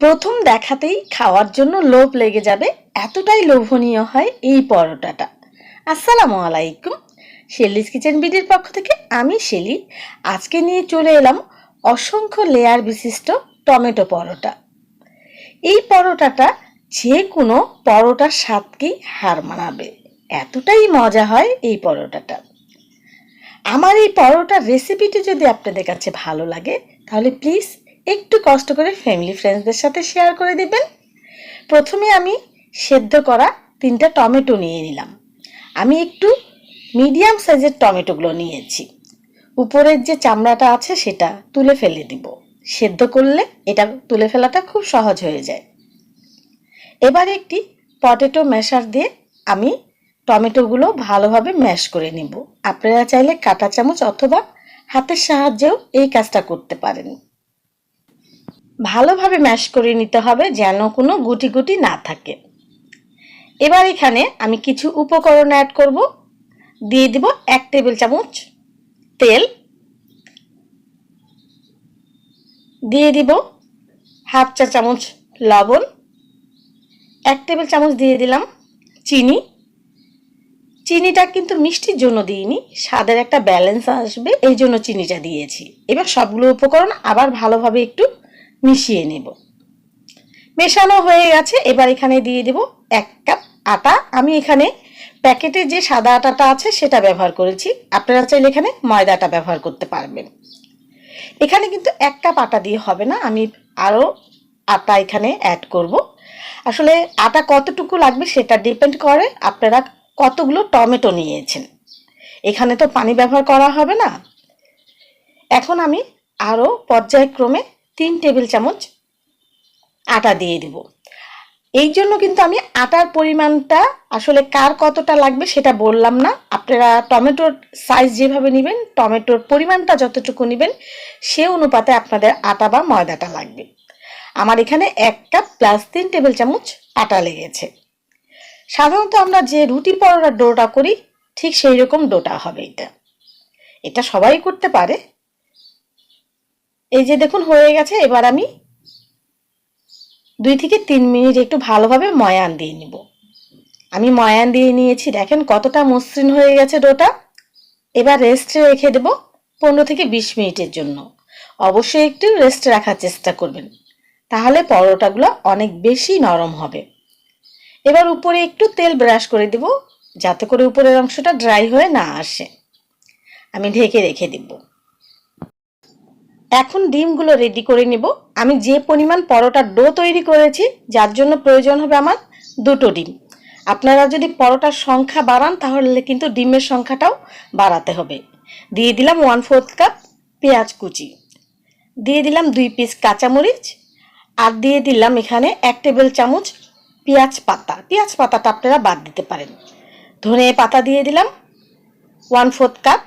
প্রথম দেখাতেই খাওয়ার জন্য লোভ লেগে যাবে, এতটাই লোভনীয় হয় এই পরোটাটা। আসসালামু আলাইকুম। শেলিস কিচেন বিডির পক্ষ থেকে আমি শেলি। আজকে নিয়ে চলে এলাম অসংখ্য লেয়ার বিশিষ্ট টমেটো পরোটা। এই পরোটাটা যে কোনো পরোটার স্বাদকেই হার মানাবে। এতটাই মজা হয় এই পরোটাটা। আমার এই পরোটার রেসিপিটি যদি আপনাদের কাছে ভালো লাগে, তাহলে প্লিজ একটু কষ্ট করে ফ্যামিলি ফ্রেন্ডসদের সাথে শেয়ার করে দিবেন। প্রথমে আমি সেদ্ধ করা তিনটা টমেটো নিয়ে নিলাম। আমি একটু মিডিয়াম সাইজের টমেটোগুলো নিয়েছি। উপরের যে চামড়াটা আছে সেটা তুলে ফেলে দিব। সেদ্ধ করলে এটা তুলে ফেলাটা খুব সহজ হয়ে যায়। এবার একটি পটেটো ম্যাশার দিয়ে আমি টমেটোগুলো ভালোভাবে ম্যাশ করে নিব। আপনারা চাইলে কাঁটা চামচ অথবা হাতের সাহায্যেও এই কাজটা করতে পারেন। ভালোভাবে ম্যাশ করে নিতে হবে যেন কোনো গুটি গুটি না থাকে। এবার এখানে আমি কিছু উপকরণ অ্যাড করব। দিয়ে দিব এক টেবিল চামচ তেল। দিয়ে দিব হাফ চা চামচ লবণ। এক টেবিল চামচ দিয়ে দিলাম চিনি। চিনিটা কিন্তু মিষ্টির জন্য দিইনি, স্বাদের একটা ব্যালেন্স আসবে, এই জন্য চিনিটা দিয়েছি। এবার সবগুলো উপকরণ আবার ভালোভাবে একটু মিশিয়ে নেব। মেশানো হয়ে গেছে, এবার এখানে দিয়ে দেব এক কাপ আটা। আমি এখানে প্যাকেটে যে সাদা আটাটা আছে, সেটা ব্যবহার করেছি। আপনারা চাইলে এখানে ময়দাটা ব্যবহার করতে পারবেন। এখানে কিন্তু এক কাপ আটা দিয়ে হবে না, আমি আরও আটা এখানে অ্যাড করব। আসলে আটা কতটুকু লাগবে সেটা ডিপেন্ড করে আপনারা কতগুলো টমেটো নিয়েছেন। এখানে তো পানি ব্যবহার করা হবে না। এখন আমি আরও পর্যায়ক্রমে তিন টেবিল চামচ আটা দিয়ে দিব। এই জন্য কিন্তু আমি আটার পরিমাণটা আসলে কার কতটা লাগবে সেটা বললাম না। আপনারা টমেটোর সাইজ যেভাবে নেবেন, টমেটোর পরিমাণটা যতটুকু নেবেন, সে অনুপাতে আপনাদের আটা বা ময়দাটা লাগবে। আমার এখানে এক কাপ প্লাস তিন টেবিল চামচ আটা লেগেছে। সাধারণত আমরা যে রুটি পরোটার ডোটা করি, ঠিক সেই রকম ডোটা হবে এটা। এটা সবাই করতে পারে এই যে দেখুন, হয়ে গেছে। এবার আমি দুই থেকে তিন মিনিট একটু ভালোভাবে ময়ান দিয়ে নিব। আমি ময়ান দিয়ে নিয়েছি, দেখেন কতটা মসৃণ হয়ে গেছে ডোটা। এবার রেস্টে রেখে দেব পনেরো থেকে বিশ মিনিটের জন্য। অবশ্যই একটু রেস্টে রাখার চেষ্টা করবেন, তাহলে পরোটাগুলো অনেক বেশি নরম হবে। এবার উপরে একটু তেল ব্রাশ করে দেব, যাতে করে উপরের অংশটা ড্রাই হয়ে না আসে। আমি ঢেকে রেখে দিব। এখন ডিমগুলো রেডি করে নেব। আমি যে পরিমাণ পরোটার ডো তৈরি করেছি, যার জন্য প্রয়োজন হবে আমার দুটো ডিম। আপনারা যদি পরোটার সংখ্যা বাড়ান, তাহলে কিন্তু ডিমের সংখ্যাটাও বাড়াতে হবে। দিয়ে দিলাম ওয়ান ফোর্থ কাপ পেঁয়াজ কুচি। দিয়ে দিলাম দুই পিস কাঁচামরিচ। আর দিয়ে দিলাম এখানে এক টেবিল চামচ পেঁয়াজ পাতা। পেঁয়াজ পাতাটা আপনারা বাদ দিতে পারেন। ধনে পাতা দিয়ে দিলাম ওয়ান ফোর্থ কাপ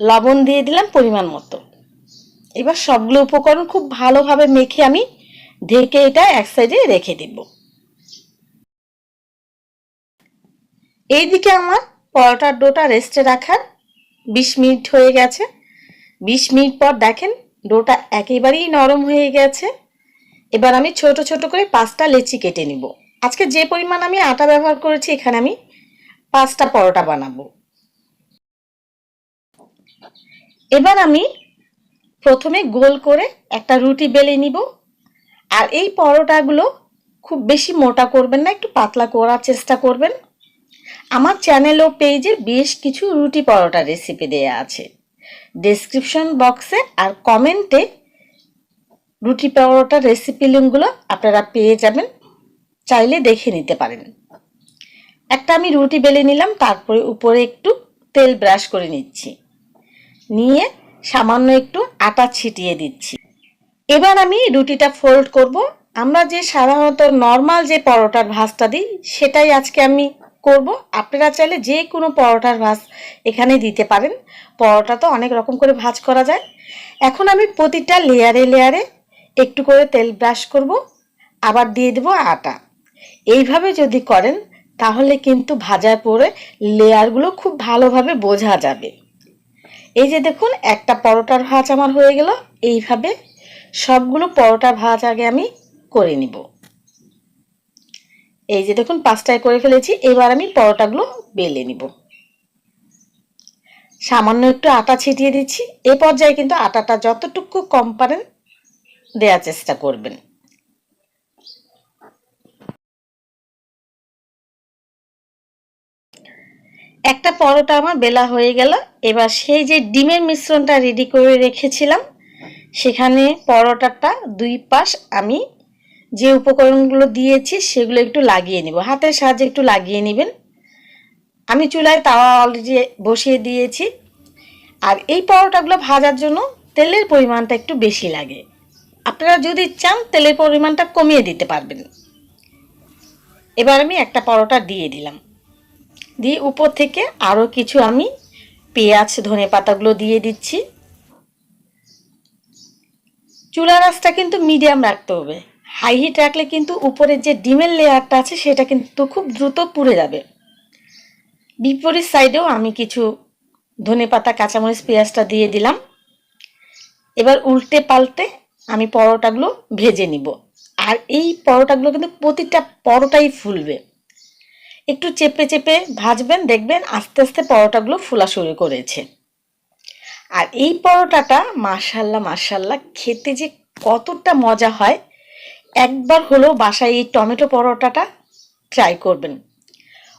লবণ দিয়ে দিলাম পরিমাণ মতো। এবার সবগুলো উপকরণ খুব ভালোভাবে মেখে আমি ঢেকে এটা এক সাইডে রেখে দিব। এইদিকে আমার পরোটার ডোটা রেস্টে রাখার বিশ মিনিট হয়ে গেছে। বিশ মিনিট পর দেখেন ডোটা একেবারেই নরম হয়ে গেছে। এবার আমি ছোট ছোট করে পাঁচটা লেচি কেটে নিব। আজকে যে পরিমাণ আমি আটা ব্যবহার করেছি, এখানে আমি পাঁচটা পরোটা বানাবো। এবার আমি প্রথমে গোল করে একটা রুটি বেলে নিব। আর এই পরোটাগুলো খুব বেশি মোটা করবেন না, একটু পাতলা করার চেষ্টা করবেন। আমার চ্যানেল ও পেজে বেশ কিছু রুটি পরোটা রেসিপি দেয়া আছে। ডেসক্রিপশন বক্সে আর কমেন্টে রুটি পরোটার রেসিপি লিঙ্কগুলো আপনারা পেয়ে যাবেন, চাইলে দেখে নিতে পারেন। একটা আমি রুটি বেলে নিলাম, তারপরে উপরে একটু তেল ব্রাশ করে নিচ্ছি। নিয়ে সামান্য একটু আটা ছিটিয়ে দিচ্ছি। এবার আমি রুটিটা ফোল্ড করব। আমরা যে সাধারণত নর্মাল যে পরোটার ভাজটা দিই, সেটাই আজকে আমি করব। আপনারা চাইলে যে কোনো পরোটার ভাজ এখানে দিতে পারেন। পরোটা তো অনেক রকম করে ভাজ করা যায়। এখন আমি প্রতিটা লেয়ারে লেয়ারে একটু করে তেল ব্রাশ করব। আবার দিয়ে দেবো আটা। এইভাবে যদি করেন, তাহলে কিন্তু ভাজার পরে লেয়ারগুলো খুব ভালোভাবে বোঝা যাবে। এই যে দেখুন, একটা পরোটার ভাজ আমার হয়ে গেল। এইভাবে সবগুলো পরোটা ভাজ আগে আমি করে নিব। এই যে দেখুন, পাঁচটায় করে ফেলেছি। এবার আমি পরোটাগুলো বেলে নিব। সামান্য একটু আটা ছিটিয়ে দিচ্ছি। এ পর্যায়ে কিন্তু আটাটা যতটুকু কম পারেন দেওয়ার চেষ্টা করবেন। একটা পরোটা আমার বেলা হয়ে গেল। এবার সেই যে ডিমের মিশ্রণটা রেডি করে রেখেছিলাম, সেখানে পরোটাটা দুই পাশ আমি যে উপকরণগুলো দিয়েছি সেগুলো একটু লাগিয়ে নিব। হাতের সাহায্যে একটু লাগিয়ে নেবেন। আমি চুলায় তাওয়া অলরেডি বসিয়ে দিয়েছি। আর এই পরোটাগুলো ভাজার জন্য তেলের পরিমাণটা একটু বেশি লাগে। আপনারা যদি চান তেলের পরিমাণটা কমিয়ে দিতে পারবেন। এবার আমি একটা পরোটা দিয়ে দিলাম। দিয়ে উপর থেকে আরও কিছু আমি পেঁয়াজ, ধনে পাতাগুলো দিয়ে দিচ্ছি। চুলা রাসটা কিন্তু মিডিয়াম রাখতে হবে। হাই হিট রাখলে কিন্তু উপরের যে ডিমের লেয়ারটা আছে, সেটা কিন্তু খুব দ্রুত পুড়ে যাবে। বিপরীত সাইডেও আমি কিছু ধনে পাতা, কাঁচামরিচ, পেঁয়াজটা দিয়ে দিলাম। এবার উল্টে পাল্টে আমি পরোটাগুলো ভেজে নিব। আর এই পরোটাগুলো কিন্তু প্রতিটা পরোটাই ফুলবে। একটু চেপে চেপে ভাজবেন, দেখবেন আস্তে আস্তে পরোটাগুলো ফোলা শুরু করেছে। আর এই পরোটাটা মাশাল্লাহ মাশাল্লাহ, খেতে যে কতটা মজা হয়, একবার হলেও বাসায় এই টমেটো পরোটাটা ট্রাই করবেন।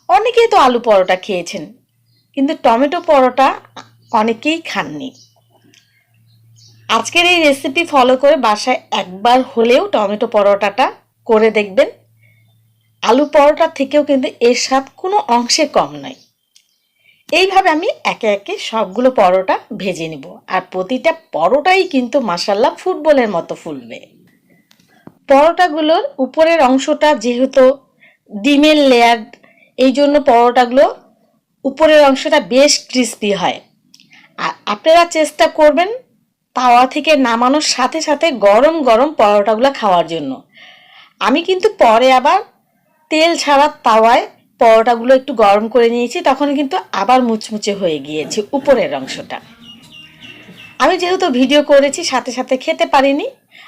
অনেকেই তো আলু পরোটা খেয়েছেন, কিন্তু টমেটো পরোটা অনেকেই খাননি। আজকের এই রেসিপি ফলো করে বাসায় একবার হলেও টমেটো পরোটাটা করে দেখবেন। আলু পরোটা থেকেও কিন্তু এর স্বাদ কোনো অংশে কম নয়। এইভাবে আমি একে একে সবগুলো পরোটা ভেজে নিব। আর প্রতিটা পরোটাই কিন্তু মাসাল্লা ফুটবলের মতো ফুলবে। পরোটাগুলোর উপরের অংশটা যেহেতু ডিমের লেয়ার, এই জন্য পরোটাগুলো উপরের অংশটা বেশ ক্রিস্পি হয়। আর আপনারা চেষ্টা করবেন তাওয়া থেকে নামানোর সাথে সাথে গরম গরম পরোটাগুলো খাওয়ার জন্য। আমি কিন্তু পরে আবার তেল ছাড়া তাওয়ায় পরোটাগুলো একটু গরম করে নিয়েছি, তখন কিন্তু আবার মুচমুচে হয়ে গিয়েছে উপরের অংশটা। আমি যেহেতু ভিডিও করেছি, সাথে সাথে খেতে পারিনি,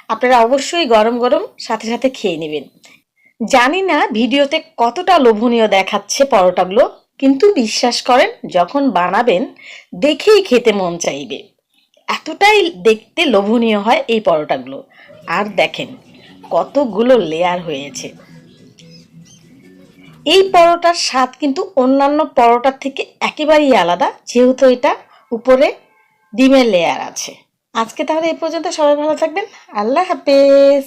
আপনারা অবশ্যই গরম গরম সাথে সাথে খেয়ে নেবেন। জানি না ভিডিওতে কতটা লোভনীয় দেখাচ্ছে পরোটাগুলো, কিন্তু বিশ্বাস করেন, যখন বানাবেন, দেখেই খেতে মন চাইবে। এতটাই দেখতে লোভনীয় হয় এই পরোটাগুলো। আর দেখেন, কতগুলো লেয়ার হয়েছে। এই পরোটার স্বাদ কিন্তু অন্যান্য পরোটার থেকে একেবারেই আলাদা, যেহেতু এটা উপরে ডিমের লেয়ার আছে। আজকে তাহলে এই পর্যন্ত সবাই ভালো থাকবেন। আল্লাহ হাফেজ।